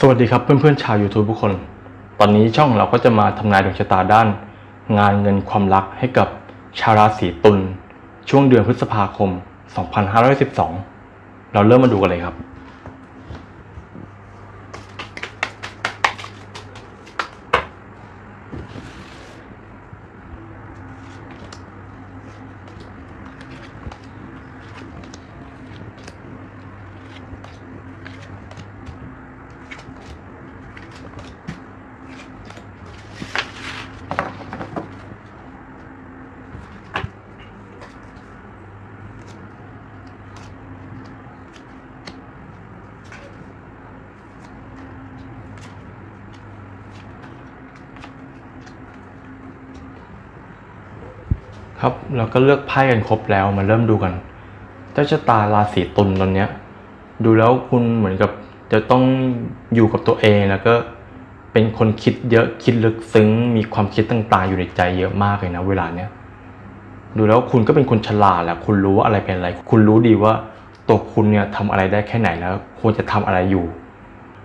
สวัสดีครับเพื่อนๆชาว YouTube ทุกคน ตอนนี้ช่องเราก็จะมาทำนายดวงชะตาด้าน งานเงินความรักให้กับชาวราศีตุลช่วงเดือนพฤษภาคม 2512 เราเริ่มมาดูกันเลยครับ ครับเราก็เลือกไพ่กันครบแล้วมาเริ่มดูกัน เจ้าชะตาราศีตุลตอนเนี้ย ดูแล้วคุณเหมือนกับจะต้องอยู่กับตัวเองแล้วก็เป็นคนคิดเยอะคิดลึกซึ้ง มีความคิดต่างๆ อยู่ในใจเยอะมากเลยนะเวลาเนี้ยดูแล้วคุณก็เป็นคนฉลาดแหละคุณรู้ว่าอะไรเป็นอะไร คุณรู้ดีว่าตัวคุณเนี่ยทำอะไรได้แค่ไหนแล้วควรจะทำอะไรอยู่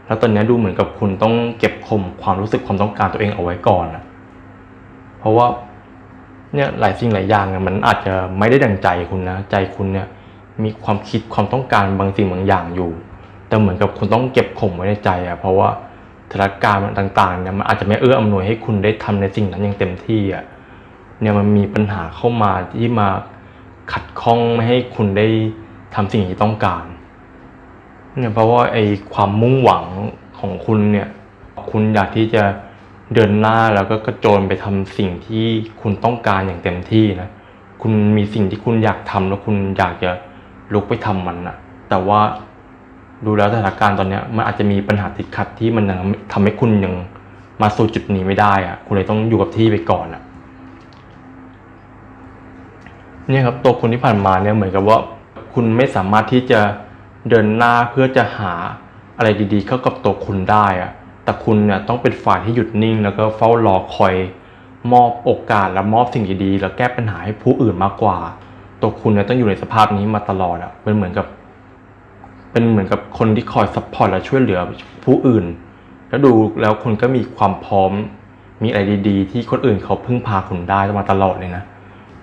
แล้วตอนนี้ดูเหมือนกับคุณต้องเก็บข่มความรู้สึกความต้องการตัวเองเอาไว้ก่อนอะเพราะว่า เนี่ยหลายสิ่งหลายอย่างเนี่ยมันอาจจะไม่ได้ดังใจคุณนะ ใจคุณเนี่ยมีความคิดความต้องการบางสิ่งบางอย่างอยู่ แต่เหมือนกับคุณต้องเก็บข่มไว้ในใจอะเพราะว่าสถานการณ์ต่างๆเนี่ยมันอาจจะไม่เอื้ออำนวยให้คุณได้ทำในสิ่งนั้นอย่างเต็มที่อะเนี่ยมันมีปัญหาเข้ามาที่มาขัดข้องไม่ให้คุณได้ทำสิ่งที่ต้องการเนี่ยเพราะว่าไอ้ความมุ่งหวังของคุณเนี่ยคุณอยากที่จะ เดินหน้าแล้วก็กระโจนไปทำสิ่งที่คุณต้องการอย่างเต็มที่นะ คุณมีสิ่งที่คุณอยากทำแล้วคุณอยากจะลุกไปทำมันนะแต่ว่าดูแล้วสถานการณ์ตอนนี้มันอาจจะมีปัญหาติดขัดที่มันยังทำให้คุณยังมาสู่จุดนี้ไม่ได้อะคุณเลยต้องอยู่กับที่ไปก่อนอะเนี่ยครับตัวคุณที่ผ่านมาเนี่ยเหมือนกับว่าคุณไม่สามารถที่จะเดินหน้าเพื่อจะหาอะไรดีๆ เข้ากับตัวคุณได้อะ แต่คุณเนี่ยต้องเป็นฝ่ายที่หยุดนิ่ง แล้วก็เฝ้ารอคอย มอบโอกาสและมอบสิ่งดีๆแล้วแก้ปัญหาให้ผู้อื่นมากกว่า ตัวคุณเนี่ยต้องอยู่ในสภาพนี้มาตลอดอะเป็นเหมือนกับ เป็นเหมือนกับคนที่คอยซัพพอร์ตและช่วยเหลือผู้อื่น แล้วดูแล้วคุณก็มีความพร้อม มีอะไรดีๆ ที่คนอื่นเขาพึ่งพาคุณได้มาตลอดเลยนะ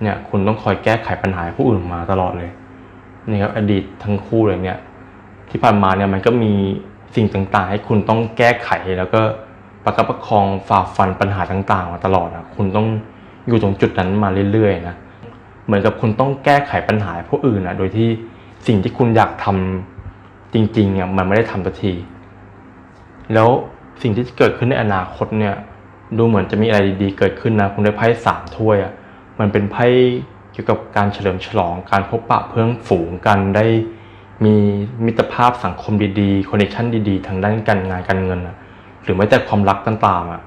เนี่ยคุณต้องคอยแก้ไขปัญหาผู้อื่นมาตลอดเลยนี่ครับอดีตทั้งคู่เลยเนี่ย ที่ผ่านมาเนี่ยมันก็มี สิ่งต่างๆ ให้คุณต้องแก้ไขแล้วก็ประคับประคองฝ่าฟันปัญหาต่างๆ มาตลอดนะคุณต้องอยู่ตรงจุดนั้นมาเรื่อยๆนะเหมือนกับคุณต้องแก้ไขปัญหาผู้อื่นนะโดยที่สิ่งที่คุณอยากทำจริงๆเนี่ยมันไม่ได้ทำสักที แล้วสิ่งที่จะเกิดขึ้นในอนาคตเนี่ย ดูเหมือนจะมีอะไรดีๆเกิดขึ้นนะคุณได้ไพ่สามถ้วยอะมันเป็นไพ่เกี่ยวกับการเฉลิมฉลองการพบปะเพื่อนฝูงกันได้ มีมิตรภาพสังคมดีๆคอนเนคชั่นดีๆ ทางด้านการงานการเงินอะหรือแม้แต่ความรักต่างๆอะ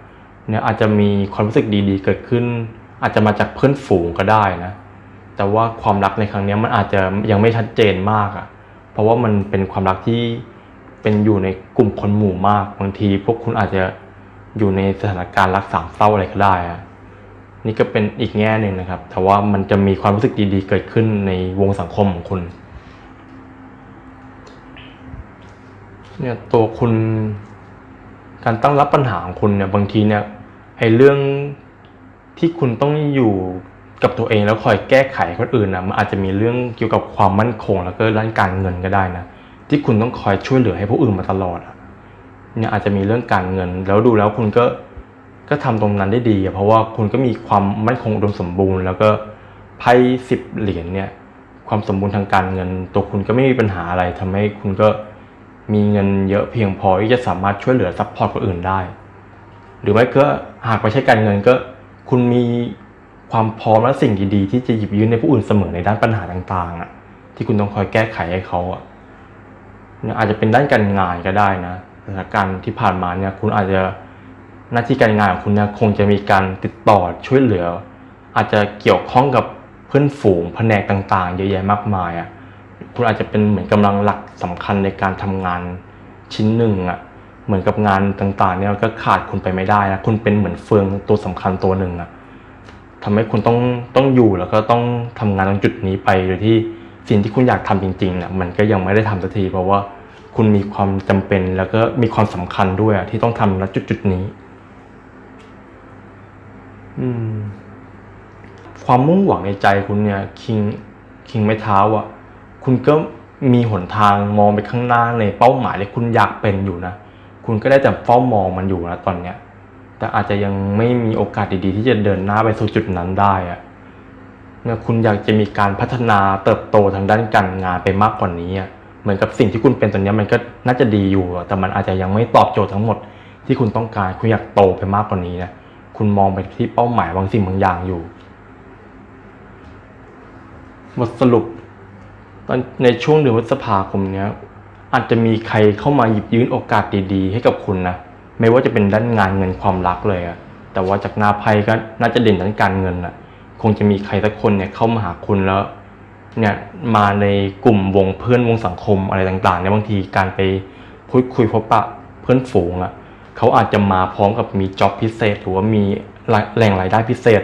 เนี่ยอาจจะมีความรู้สึกดีๆ เกิดขึ้น อาจจะมาจากเพื่อนฝูงก็ได้นะ แต่ว่าความรักในครั้งนี้มันอาจจะยังไม่ชัดเจนมากอะเพราะว่ามันเป็นความรักที่เป็นอยู่ในกลุ่มคนหมู่มากบางที พวกคุณอาจจะอยู่ในสถานการณ์รักสามเศร้าอะไรก็ได้อะนี่ก็เป็นอีกแง่หนึ่งนะครับ แต่ว่ามันจะมีความรู้สึกดีๆ เกิดขึ้นในวงสังคมของคุณ เนี่ยตัวคุณ การตั้งรับปัญหาของคุณเนี่ยบางทีเนี่ยไอ้เรื่องที่คุณต้องอยู่กับตัวเองแล้วคอยแก้ไขคนอื่นนะมันอาจจะมีเรื่องเกี่ยวกับความมั่นคง แล้วก็ด้านการเงินก็ได้นะที่คุณต้องคอยช่วยเหลือให้ผู้อื่นมาตลอดอะเนี่ยอาจจะมีเรื่องการเงิน แล้วดูแล้วคุณก็ก็ทำตรงนั้นได้ดีอะเพราะว่าคุณก็มีความมั่นคงอุดมสมบูรณ์ แล้วก็ไพ่สิบเหรียญเนี่ยความสมบูรณ์ทางการเงิน ตัวคุณก็ไม่มีปัญหาอะไรทำให้คุณก็ มีเงินเยอะเพียงพอที่จะสามารถช่วยเหลือซัพพอร์ตคนอื่นได้ หรือไม่ก็หากไม่ใช่การเงินก็ คุณมีความพร้อมและสิ่งดีๆ ที่จะหยิบยื่นในผู้อื่นเสมอในด้านปัญหาต่างๆอะที่คุณต้องคอยแก้ไขให้เขาอะอาจจะเป็นด้านการงานก็ได้นะสถานการณ์ที่ผ่านมาเนี่ยคุณอาจจะหน้าที่การงานของคุณเนี่ยคงจะมีการติดต่อช่วยเหลือ อาจจะเกี่ยวข้องกับเพื่อนฝูงแผนกต่างๆ เยอะแยะมากมายอะ คุณอาจจะเป็นเหมือนกำลังหลักสำคัญในการทำงานชิ้นหนึ่งอะ่ะเหมือนกับงานต่างๆ เนี่ยก็ขาดคุณไปไม่ได้นะคุณเป็นเหมือนเฟืองตัวสำคัญตัวหนึ่งอะ่ะทำให้คุณต้องต้องอยู่แล้วก็ต้องทำงานตรงจุดนี้ไปโดยที่สิ่งที่คุณอยากทำจริงๆน่ะมันก็ยังไม่ได้ทำสักทีเพราะว่าคุณมีความจำเป็นแล้วก็มีความสำคัญด้วยอะที่ต้องทำณจุดจุดๆนี้ อืม ความมุ่งหวังในใจคุณเนี่ย คิงคิงไม่เท้าอะ คุณก็มีหนทางมองไปข้างหน้าในเป้าหมายที่คุณอยากเป็นอยู่นะ คุณก็ได้แต่เฝ้ามองมันอยู่นะตอนเนี้ย แต่อาจจะยังไม่มีโอกาสดีๆ ที่จะเดินหน้าไปสู่จุดนั้นได้อะเนี่ยคุณอยากจะมีการพัฒนาเติบโตทางด้านการงานไปมากกว่านี้อะเหมือนกับสิ่งที่คุณเป็นตอนนี้มันก็น่าจะดีอยู่ แต่มันอาจจะยังไม่ตอบโจทย์ทั้งหมดที่คุณต้องการ คุณอยากโตไปมากกว่านี้นะ คุณมองไปที่เป้าหมายบางสิ่งบางอย่างอยู่ บทสรุป ตอนในช่วงเดือนพฤษภาคมเนี้ยอาจจะมีใครเข้ามาหยิบยื่นโอกาสดี ๆ ให้กับคุณนะไม่ว่าจะเป็นด้านงานเงินความรักเลยอะแต่ว่าจากนาไพ่ก็น่าจะเด่นด้านการเงินอะคงจะมีใครสักคนเนี่ยเข้ามาหาคุณแล้วเนี่ยมาในกลุ่มวงเพื่อนวงสังคมอะไรต่างๆเนี่ยบางทีการไปพูดคุยพบปะเพื่อนฝูงอะเขาอาจจะมาพร้อมกับมีจ็อบพิเศษ หรือว่ามีแหล่งรายได้พิเศษ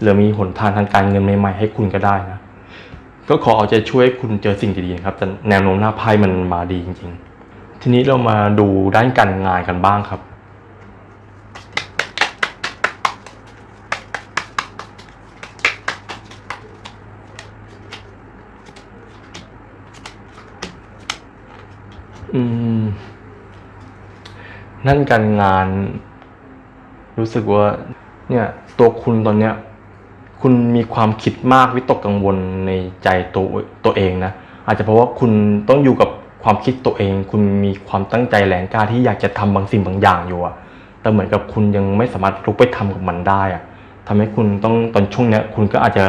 หรือมีหนทางทางการเงินใหม่ๆให้คุณก็ได้นะ ก็ขอเอาใจช่วยให้คุณเจอสิ่งดีๆครับแต่แนวโน้มหน้าไพ่มันมาดีจริง ๆ ทีนี้เรามาดูด้านการงานกันบ้างครับ อืม นั่นการงาน รู้สึกว่า เนี่ย ตัวคุณตอนเนี้ย คุณมีความคิดมากวิตกกังวลในใจตัวตัวเองนะอาจจะเพราะว่าคุณต้องอยู่กับความคิดตัวเอง คุณมีความตั้งใจแรงกล้าที่อยากจะทำบางสิ่งบางอย่างอยู่อะแต่เหมือนกับคุณยังไม่สามารถลุกไปทำกับมันได้อะทำให้คุณต้องตอนช่วงเนี้ยคุณก็อาจจะ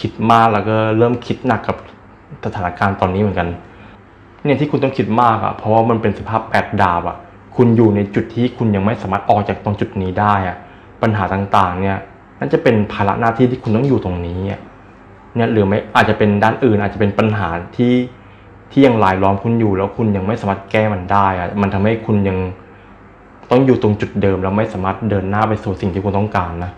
คิดมากแล้วก็เริ่มคิดหนักกับสถานการณ์ตอนนี้เหมือนกันเนี่ยที่คุณต้องคิดมากอะเพราะว่ามันเป็นสภาพแปดดาบอะคุณอยู่ในจุดที่คุณยังไม่สามารถออกจากตรงจุดนี้ได้อะปัญหาต่างๆเนี่ย นั่นจะเป็นภาระหน้าที่ที่คุณต้องอยู่ตรงนี้เนี่ยหรือไม่อาจจะเป็นด้านอื่นอาจจะเป็นปัญหาที่ที่ยังลายล้อมคุณอยู่แล้วคุณยังไม่สามารถแก้มันได้อะมันทำให้คุณยังต้องอยู่ตรงจุดเดิมแล้วไม่สามารถเดินหน้าไปสู่สิ่งที่คุณต้องการนะ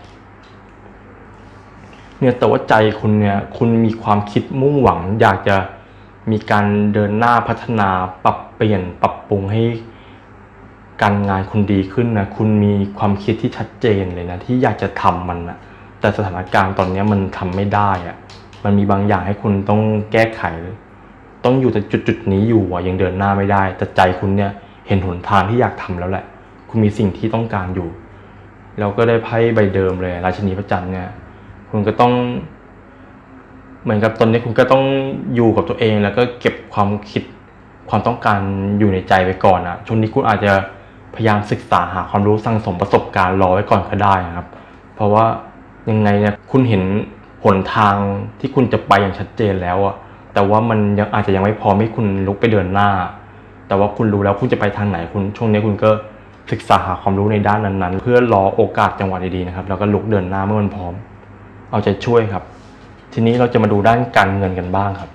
เนี่ยแต่ว่าใจคุณเนี่ยคุณมีความคิดมุ่งหวัง อยากจะมีการเดินหน้าพัฒนาปรับเปลี่ยนปรับปรุงให้ การงานคุณดีขึ้นนะคุณมีความคิดที่ชัดเจนเลยนะที่อยากจะทำมันนะแต่สถานการณ์ตอนนี้มันทำไม่ได้อะมันมีบางอย่างให้คุณต้องแก้ไข ต้องอยู่แต่จุดจุดนี้อยู่อะยังเดินหน้าไม่ได้ แต่ใจคุณเนี่ยเห็นหนทางที่อยากทำแล้วแหละ คุณมีสิ่งที่ต้องการอยู่แล้วก็ได้ไพ่ใบเดิมเลย ราชินีพระจันทร์เนี่ย คุณก็ต้อง เหมือนกับตอนนี้คุณก็ต้องอยู่กับตัวเองแล้วก็เก็บความคิดความต้องการอยู่ในใจไว้ก่อนนะช่วงนี้คุณอาจจะ พยายามศึกษาหาความรู้สั่งสมประสบการณ์รอไว้ก่อนก็ได้นะครับ เพราะว่ายังไงเนี่ยคุณเห็นหนทางที่คุณจะไปอย่างชัดเจนแล้วอะแต่ว่ามันยังอาจจะยังไม่พอให้คุณลุกไปเดินหน้า แต่ว่าคุณรู้แล้วคุณจะไปทางไหนคุณช่วงนี้คุณก็ศึกษาหาความรู้ในด้านนั้นๆ เพื่อรอโอกาสจังหวะดีๆนะครับ แล้วก็ลุกเดินหน้าเมื่อมันพร้อม เอาใจช่วยครับ ทีนี้เราจะมาดูด้านการเงินกันบ้างครับ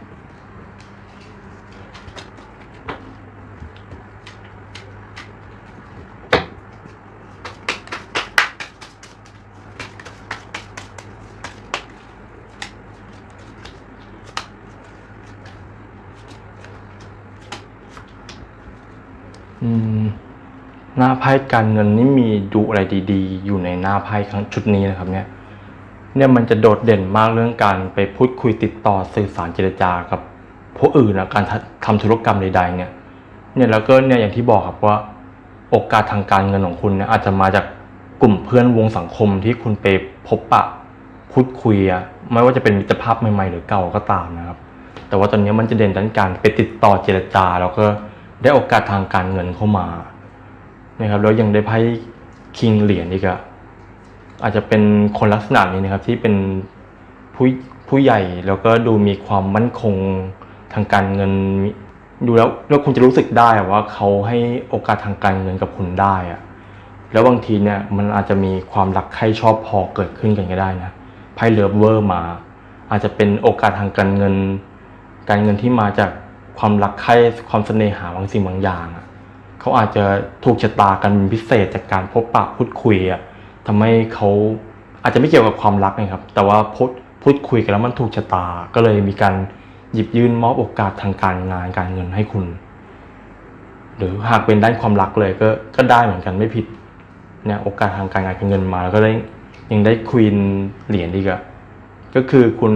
ไพ่การเงินนี่มีดูอะไรดีๆ อยู่ในหน้าไพ่ครั้งชุดนี้นะครับเนี่ยเนี่ยมันจะโดดเด่นมากเรื่องการไปพูดคุยติดต่อสื่อสารเจรจากับผู้อื่นนะการทำทำธุรกรรมใด ๆ เนี่ย เนี่ยแล้วก็เนี่ยอย่างที่บอกครับว่า โอกาสทางการเงินของคุณเนี่ยอาจจะมาจากกลุ่มเพื่อนวงสังคมที่คุณไปพบปะพูดคุยอะไม่ว่าจะเป็นมิตรภาพใหม่ๆ หรือเก่าก็ตามนะครับ แต่ว่าตอนนี้มันจะเด่นด้านการไปติดต่อเจรจา แล้วก็ได้โอกาสทางการเงินเข้ามา นะครับแล้วยังได้ไพ่คิงเหรียญอีกอะอาจจะเป็นคนลักษณะนี้นะครับที่เป็นผู้ผู้ใหญ่แล้วก็ดูมีความมั่นคงทางการเงิน ดูแล้วแล้วคุณจะรู้สึกได้ว่าเขาให้โอกาสทางการเงินกับคุณได้อะแล้วบางทีเนี่ยมันอาจจะมีความรักใคร่ชอบพอเกิดขึ้นกันก็ได้นะไพ่เลิฟเวอร์มา อาจจะเป็นโอกาสทางการเงิน การเงินที่มาจากความรักใคร่ความเสน่หาบางสิ่งบางอย่างอะ เขาอาจจะถูกชะตากันพิเศษจากการพบปะพูดคุยอะทำให้เขาอาจจะไม่เกี่ยวกับความรักนะครับ แต่ว่าพูดพูดคุยกันแล้วมันถูกชะตา ก็เลยมีการหยิบยื่นมอบโอกาสทางการงานการเงินให้คุณ หรือหากเป็นด้านความรักเลยก็ก็ได้เหมือนกันไม่ผิดเนี่ยโอกาสทางการงานการเงินมาแล้วก็ได้ยังได้ควีนเหรียญดีกอะก็คือคุณ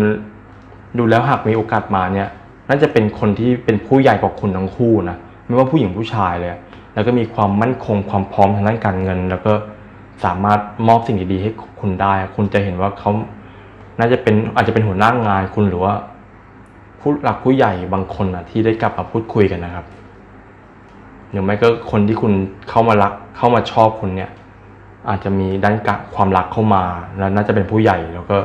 ดูแล้วหากมีโอกาสมาเนี่ยน่าจะเป็นคนที่เป็นผู้ใหญ่กว่าคุณทั้งคู่นะ ไม่ว่าผู้หญิงผู้ชายเลย แล้วก็มีความมั่นคงความพร้อมทางด้านการเงิน แล้วก็สามารถมอบสิ่งดีๆให้คุณได้ คุณจะเห็นว่าเขาน่าจะเป็นอาจจะเป็นหัวหน้างานคุณหรือว่าผู้หลักผู้ใหญ่บางคนนะที่ได้กลับมาพูดคุยกันนะครับหรือไม่ก็คนที่คุณเข้ามารักเข้ามาชอบคุณเนี่ย อาจจะมีด้านกะความรักเข้ามา แล้วน่าจะเป็นผู้ใหญ่แล้วก็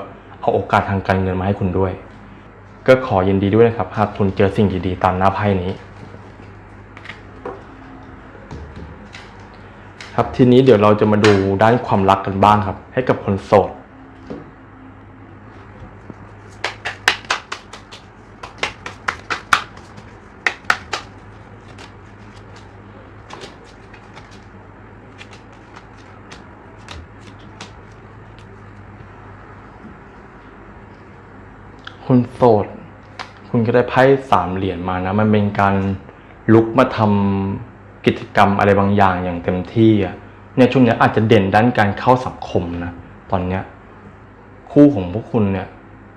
เอาโอกาสทางการเงินมาให้คุณด้วย ก็ขอยินดีด้วยนะครับหากคุณเจอสิ่งดีๆตามหน้าไพ่นี้ ครับทีนี้เดี๋ยวเราจะมาดูด้านความรักกันบ้างครับ ให้กับคนโสดคุณโสด คุณก็ได้ไพ่สามเหรียญมานะ มันเป็นการลุกมาทำ กิจกรรมอะไรบางอย่างอย่างเต็มที่อะเนี่ยช่วงนี้อาจจะเด่นด้านการเข้าสังคมนะตอนเนี้ยคู่ของพวกคุณเนี่ย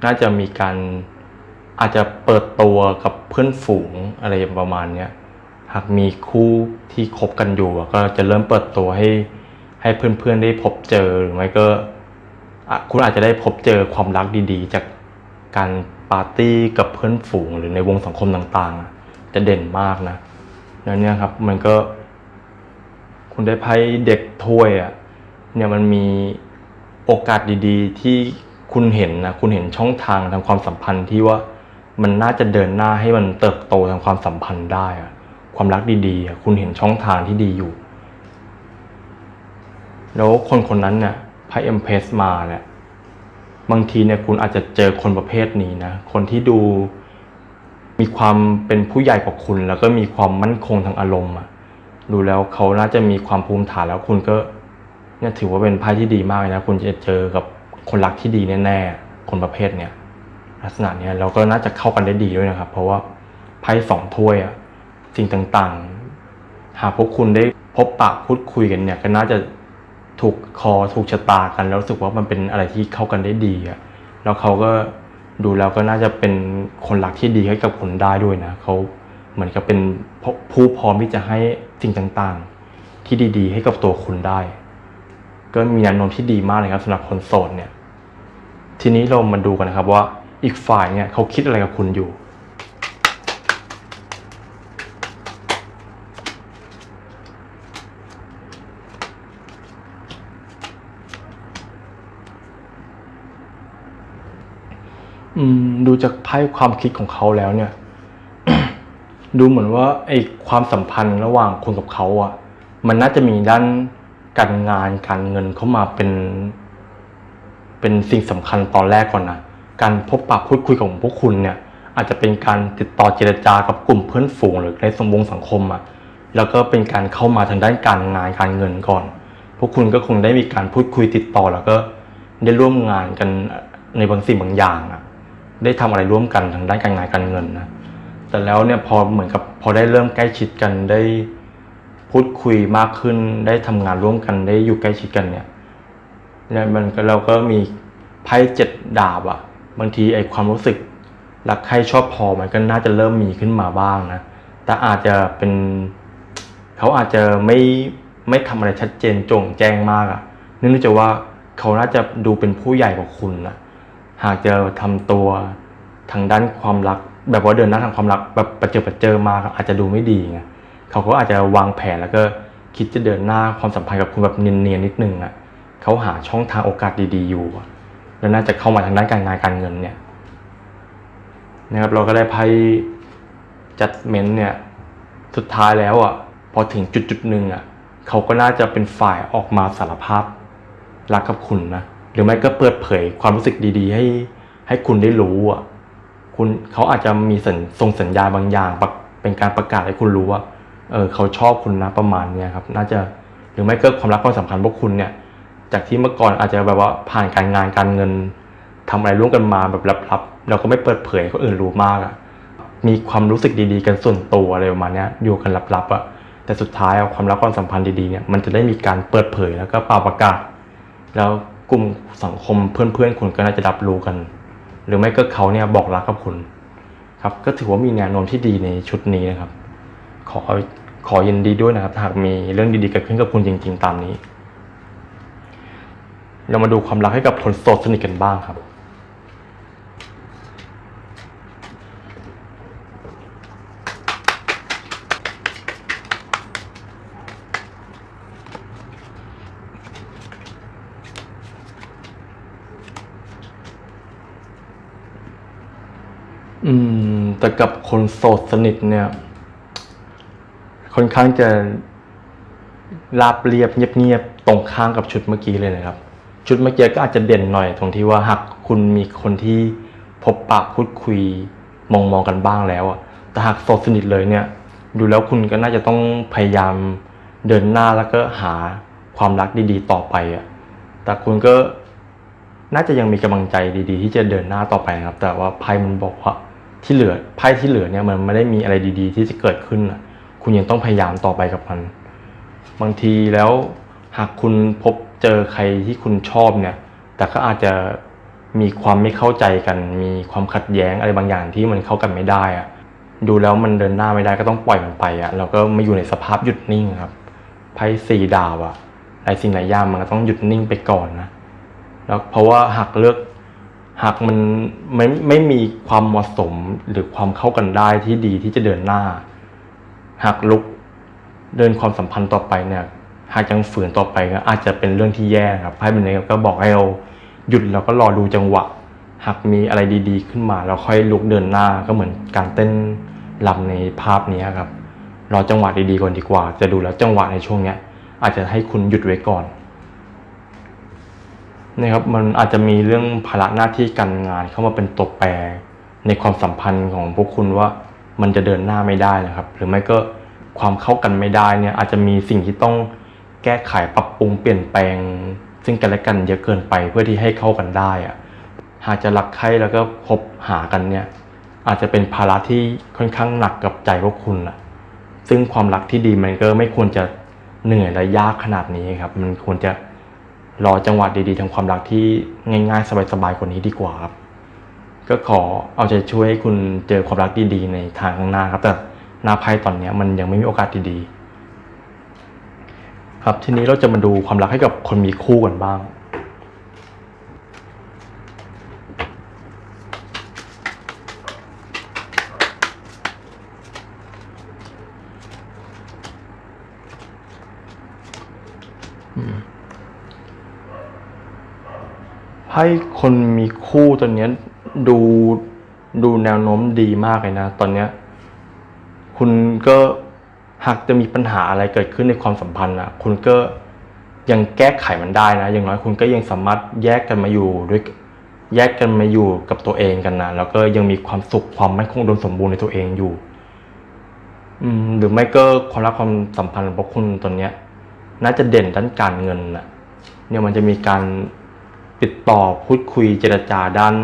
น่าจะมีการอาจจะเปิดตัวกับเพื่อนฝูงอะไรประมาณเนี้ยหากมีคู่ที่คบกันอยู่ก็จะเริ่มเปิดตัวให้ให้เพื่อนๆได้พบเจอหรือไม่ก็คุณอาจจะได้พบเจอความรักดีๆ จากการปาร์ตี้กับเพื่อนฝูงหรือในวงสังคมต่างๆ จะเด่นมากนะ แล้วเนี่ยครับ มันก็ คุณได้ไพ่เด็กถ้วยอะ เนี่ยมันมีโอกาสดีๆ ที่คุณเห็นนะคุณเห็นช่องทางทางความสัมพันธ์ที่ว่ามันน่าจะเดินหน้าให้มันเติบโตทางความสัมพันธ์ได้อะความรักดีๆ คุณเห็นช่องทางที่ดีอยู่ แล้วคนคนนั้นเนี่ยไพ่เอ็มเพสมาเนี่ยบางทีเนี่ยคุณอาจจะเจอคนประเภทนี้นะ คนที่ดู มีความเป็นผู้ใหญ่กว่าคุณ แล้วก็มีความมั่นคงทางอารมณ์อะดูแล้วเขาน่าจะมีความภูมิฐานแล้วคุณก็เนี่ยถือว่าเป็นไพ่ที่ดีมากเลยนะ คุณจะเจอกับคนรักที่ดีแน่ๆ คนประเภทเนี้ยลักษณะเนี้ยเราก็น่าจะเข้ากันได้ดีด้วยนะครับ เพราะว่าไพ่สองถ้วยอะสิ่งต่างๆ หากพวกคุณได้พบปะพูดคุยกันเนี่ย ก็น่าจะถูกคอถูกชะตากัน แล้วรู้สึกว่ามันเป็นอะไรที่เข้ากันได้ดีอะแล้วเขาก็ ดูแล้วก็น่าจะเป็นคนรักที่ดีให้กับคุณได้ด้วยนะเขาเหมือนกับเป็นผู้พร้อมที่จะให้สิ่งต่างๆ ที่ดีๆ ให้กับตัวคุณได้ ก็มีแนวโน้มที่ดีมากเลยครับสำหรับคนโสดเนี่ย ทีนี้เรามาดูกันนะครับว่าอีกฝ่ายเนี่ยเขาคิดอะไรกับคุณอยู่ อืม ดูจากไพ่ความคิดของเขาแล้วเนี่ย ดูเหมือนว่าไอ้ความสัมพันธ์ระหว่างคุณกับเขาอะมันน่าจะมีด้านการงานการเงินเข้ามาเป็น เป็นสิ่งสำคัญตอนแรกก่อนนะการพบปะพูดคุยของพวกคุณเนี่ย อาจจะเป็นการติดต่อเจรจากับกลุ่มเพื่อนฝูงหรือในสมวงสังคมอะ่ะแล้วก็เป็นการเข้ามาทางด้านการงานการเงินก่อน พวกคุณก็คงได้มีการพูดคุยติดต่อแล้วก็ได้ร่วมงานกันในบางสิ่งบางอย่างอะ่ะ ได้ทำอะไรร่วมกันทางด้านการงานการเงินนะแต่แล้วเนี่ยพอเหมือนกับพอได้เริ่มใกล้ชิดกันได้พูดคุยมากขึ้น ได้ทำงานร่วมกันได้อยู่ใกล้ชิดกันเนี่ยเนี่ยมันเราก็มีไพ่เจ็ดดาบอะบางทีไอความรู้สึกรักใครชอบพอมันก็น่าจะเริ่มมีขึ้นมาบ้างนะแต่อาจจะเป็นเขาอาจจะไม่ไม่ทำอะไรชัดเจนจงแจ้งมากอะเนื่องจากว่าเขาน่าจะดูเป็นผู้ใหญ่กว่าคุณนะ หากจะทำตัวทางด้านความรัก แบบว่าเดินหน้าทางความรักแบบประเจอประเจอมาอาจจะดูไม่ดีไงเขาก็อาจจะวางแผนแล้วก็คิดจะเดินหน้าความสัมพันธ์กับคุณแบบเนียนๆนิดนึงอะเขาหาช่องทางโอกาสดีๆอยู่อะแล้วน่าจะเข้ามาทางด้านการงานการเงินเนี่ยนะครับเราก็ได้ไพ่ judgment เนี่ยสุดท้ายแล้วอะพอถึงจุดจุดหนึ่งอะเขาก็น่าจะเป็นฝ่ายออกมาสารภาพรักกับคุณนะ หรือไม่ก็เปิดเผยความรู้สึกดีๆ ให้ให้คุณได้รู้อะคุณเขาอาจจะมีสัญส่งสัญญาบางอย่าง เป็นการประกาศให้คุณรู้ว่าเออเขาชอบคุณนะประมาณเนี้ยครับ น่าจะหรือไม่ก็ความรักความสัมพันธ์พวกคุณเนี่ย จากที่เมื่อก่อนอาจจะแบบว่าผ่านการงานการเงินทำอะไรร่วมกันมาแบบลับๆเราก็ไม่เปิดเผยให้คนอื่นรู้มากอะมีความรู้สึกดีๆ กันส่วนตัวอะไรประมาณเนี้ยอยู่กันลับๆอะแต่สุดท้ายอะความรักความสัมพันธ์ดีๆเนี่ยมันจะได้มีการเปิดเผยแล้วก็เป่าประกาศ แล้ว กลุ่มสังคมเพื่อนๆคุณก็น่าจะรับรู้กัน หรือไม่ก็เขาเนี่ยบอกรักกับคุณครับก็ถือว่ามีแนวโน้มที่ดีในชุดนี้นะครับ ขอขอยินดีด้วยนะครับหากมีเรื่องดีๆเกิดขึ้นกับคุณจริง ๆ ตามนี้ เรามาดูความรักให้กับคนโสดสนิทกันบ้างครับ อืม แต่กับ คนโสดสนิทเนี่ย ค่อนข้างจะราบเรียบเงียบๆตรงข้ามกับชุดเมื่อกี้เลยนะครับ ชุดเมื่อกี้ก็อาจจะเด่นหน่อย ตรงที่ว่าหากคุณมีคนที่พบปะพูดคุยมองมองๆกันบ้างแล้วอะแต่หากโสดสนิทเลยเนี่ย ดูแล้วคุณก็น่าจะต้องพยายามเดินหน้าแล้วก็หาความรักดีๆ ต่อไปอะแต่คุณก็น่าจะยังมีกำลังใจดีๆ ที่จะเดินหน้าต่อไปนะครับ แต่ว่าไพ่มันบอกว่า ที่เหลือไพ่ที่เหลือเนี่ยมันไม่ได้มีอะไรดีๆ ที่จะเกิดขึ้นคุณยังต้องพยายามต่อไปกับมัน บางทีแล้วหากคุณพบเจอใครที่คุณชอบเนี่ย แต่ก็อาจจะมีความไม่เข้าใจกัน มีความขัดแย้งอะไรบางอย่างที่มันเข้ากันไม่ได้อะดูแล้วมันเดินหน้าไม่ได้ก็ต้องปล่อยมันไปอะแล้วก็ไม่อยู่ในสภาพหยุดนิ่งครับไพ่สี่ดาวอะหลายสิ่งหลายอย่างมันก็ต้องหยุดนิ่งไปก่อนนะแล้วเพราะว่าหากเลือก หากมันไม่ไม่มีความเหมาะสมหรือความเข้ากันได้ที่ดีที่จะเดินหน้า หากลุกเดินความสัมพันธ์ต่อไปเนี่ยหากยังฝืนต่อไปก็อาจจะเป็นเรื่องที่แย่ครับไพ่เป็นนี้ก็บอกให้เราหยุดแล้วก็รอดูจังหวะ หากมีอะไรดีๆ ขึ้นมาแล้วค่อยลุกเดินหน้าก็เหมือนการเต้นลำในภาพนี้ครับรอจังหวะดีๆก่อนดีกว่า จะดูแล้วจังหวะในช่วงเนี้ยอาจจะให้คุณหยุดไว้ก่อน นะครับมันอาจจะมีเรื่องภาระหน้าที่การงานเข้ามาเป็นตัวแปร ในความสัมพันธ์ของพวกคุณว่ามันจะเดินหน้าไม่ได้นะครับ หรือไม่ก็ความเข้ากันไม่ได้เนี่ยอาจจะมีสิ่งที่ต้องแก้ไขปรับปรุงเปลี่ยนแปลง ซึ่งกันและกันเยอะเกินไปเพื่อที่ให้เข้ากันได้อะหากจะรักใครแล้วก็คบหากันเนี่ยอาจจะเป็นภาระที่ค่อนข้างหนักกับใจพวกคุณอะซึ่งความรักที่ดีมันก็ไม่ควรจะเหนื่อยและยากขนาดนี้ครับ มันควรจะ รอจังหวะดีๆทางความรักที่ง่ายๆ สบายๆกว่านี้ดีกว่าครับ ก็ขอเอาใจช่วยให้คุณเจอความรักดีๆในทางข้างหน้าครับ แต่หน้าไพ่ตอนนี้มันยังไม่มีโอกาสดีๆ ครับทีนี้เราจะมาดูความรักให้กับคนมีคู่กันบ้าง ให้คนมีคู่ตอนเนี้ยดูดูแนวโน้มดีมากเลยนะ ตอนเนี้ย คุณก็หากจะมีปัญหาอะไรเกิดขึ้นในความสัมพันธ์อะคุณก็ยังแก้ไขมันได้นะ อย่างน้อยคุณก็ยังสามารถแยกกันมาอยู่ด้วยแยกกันมาอยู่กับตัวเองกันนะแล้วก็ยังมีความสุขความมั่นคงดมสมบูรณ์ในตัวเองอยู่ อืม หรือไม่ก็ความรักความสัมพันธ์ของคุณตอนเนี้ย น่าจะเด่นด้านการเงินน่ะเนี่ยมันจะมีการ ติดต่อพูดคุยเจรจาด้าน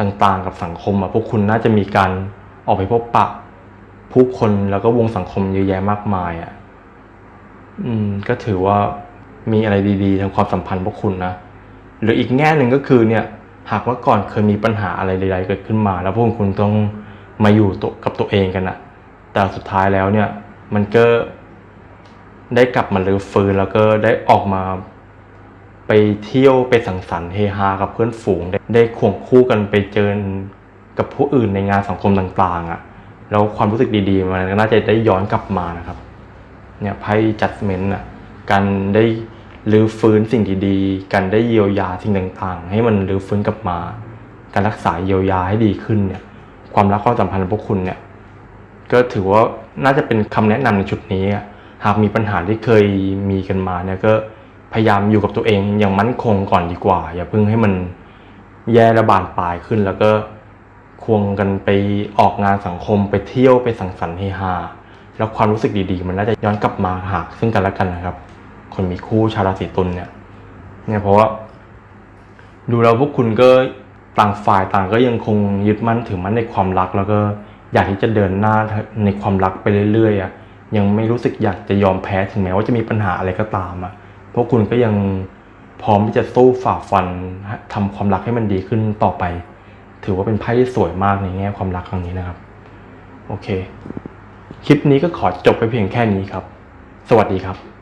ต่างๆ กับสังคมอะพวกคุณน่าจะมีการออกไปพบปะผู้คนแล้วก็วงสังคมเยอะแยะมากมายอะอืม ก็ถือว่ามีอะไรดีๆทางความสัมพันธ์พวกคุณนะหรืออีกแง่หนึ่งก็คือเนี่ย หากว่าก่อนเคยมีปัญหาอะไรใดๆเกิดขึ้นมา แล้วพวกคุณต้องมาอยู่ตกับตัวเองกันอะแต่สุดท้ายแล้วเนี่ย มันก็ได้กลับมาเลือฟื้นแล้วก็ได้ออกมา ไปเที่ยวไปสังสรรค์เฮฮากับเพื่อนฝูงได้ได้ควงคู่กันไปเจอกับผู้อื่นในงานสังคมต่างๆอะ่ะแล้วความรู้สึกดีๆ มันก็น่าจะได้ย้อนกลับมานะครับเนี่ยไพ่จัดเมนต์อะการได้รื้อฟื้นสิ่งดีๆการได้เยียวยาสิ่งต่างๆ ให้มันรื้อฟื้นกลับมา การรักษาเยียวยาให้ดีขึ้นเนี่ย ความรักความสัมพันธ์ของพวกคุณเนี่ยก็ถือว่าน่าจะเป็นคำแนะนำในชุดนี้อะหากมีปัญหาที่เคยมีกันมาเนี่ยก็ พยายามอยู่กับตัวเองอย่างมั่นคงก่อนดีกว่า อย่าเพิ่งให้มันแย่ระบานปลายขึ้น แล้วก็ควงกันไปออกงานสังคมไปเที่ยวไปสังสรรค์เฮฮาแล้วความรู้สึกดีๆ มันน่าจะย้อนกลับมาหาซึ่งกันและกันนะครับ คนมีคู่ชาวราศีตุลเนี่ยเนี่ยเพราะว่าดูแล้วพวกคุณก็ต่างฝ่ายต่างก็ยังคงยึดมั่นถือมั่นในความรัก แล้วก็อยากที่จะเดินหน้าในความรักไปเรื่อยๆอะยังไม่รู้สึกอยากจะยอมแพ้ถึงแม้ว่าจะมีปัญหาอะไรก็ตามอะ พราะคุณก็ยังพร้อมที่จะสู้ฝ่าฟันทำความรักให้มันดีขึ้นต่อไป ถือว่าเป็นไพ่ที่สวยมากในแง่ความรักครั้งนี้นะครับ โอเค คลิปนี้ก็ขอจบไปเพียงแค่นี้ครับ สวัสดีครับ